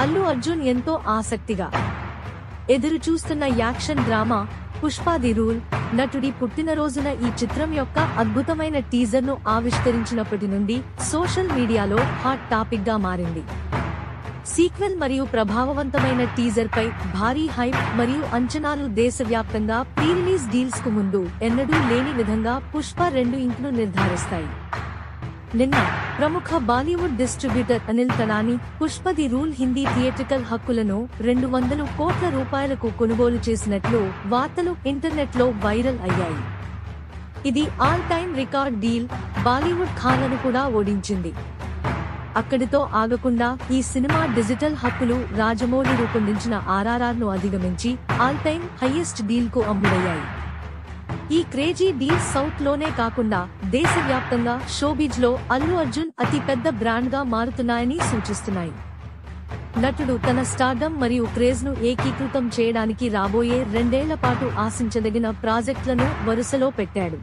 అల్లు అర్జున్ ఎంతో ఆసక్తిగా. ఎదురు చూస్తున్న యాక్షన్ డ్రామా పుష్పాది రూల్. నటుడి పుట్టినరోజున ఈ చిత్రం యొక్క అద్భుతమైన టీజర్ను ఆవిష్కరించినప్పటి నుండి సోషల్ మీడియాలో హాట్ టాపిక్గా మారింది. సీక్వెల్ మరియు ప్రభావవంతమైన టీజర్ పై భారీ హైప్ మరియు అంచనాలు దేశవ్యాప్తంగా ప్రీ రిలీజ్ డీల్స్కు ముందు ఎన్నడూ లేని విధంగా పుష్ప రెండు ఇంక్ను నిర్ధారిస్తాయి. నిన్న ప్రముఖ Bollywood distributor Anil Thadani Pushpa the rule Hindi theatrical హక్కులను రెండు వందలు కోట్ల రూపాయలకు కొనుగోలు చేసినట్లు వార్తలు ఇంటర్నెట్లో వైరల్ అయ్యాయి. ఇది all time record deal Bollywood ఖాన్లను కూడా ఓడించింది. అక్కడితో ఆగకుండా ఈ సినిమా డిజిటల్ హక్కులు రాజమౌళి రూపొందించిన ఆర్ఆర్ఆర్ను అధిగమించి ఆల్ టైమ్ హైయెస్ట్ డీల్కు అమ్ముడయ్యాయి. ఈ క్రేజీ డీల్ సౌత్లోనే కాకుండా దేశవ్యాప్తంగా షోబీజ్లో అల్లు అర్జున్ అతి పెద్ద బ్రాండ్గా మారుతున్నాయని సూచిస్తున్నాయి. నటుడు తన స్టార్డమ్ మరియు క్రేజ్ను ఏకీకృతం చేయడానికి రాబోయే రెండేళ్ళ పాటు ఆశించదగిన ప్రాజెక్టులను వరుసలో పెట్టాడు.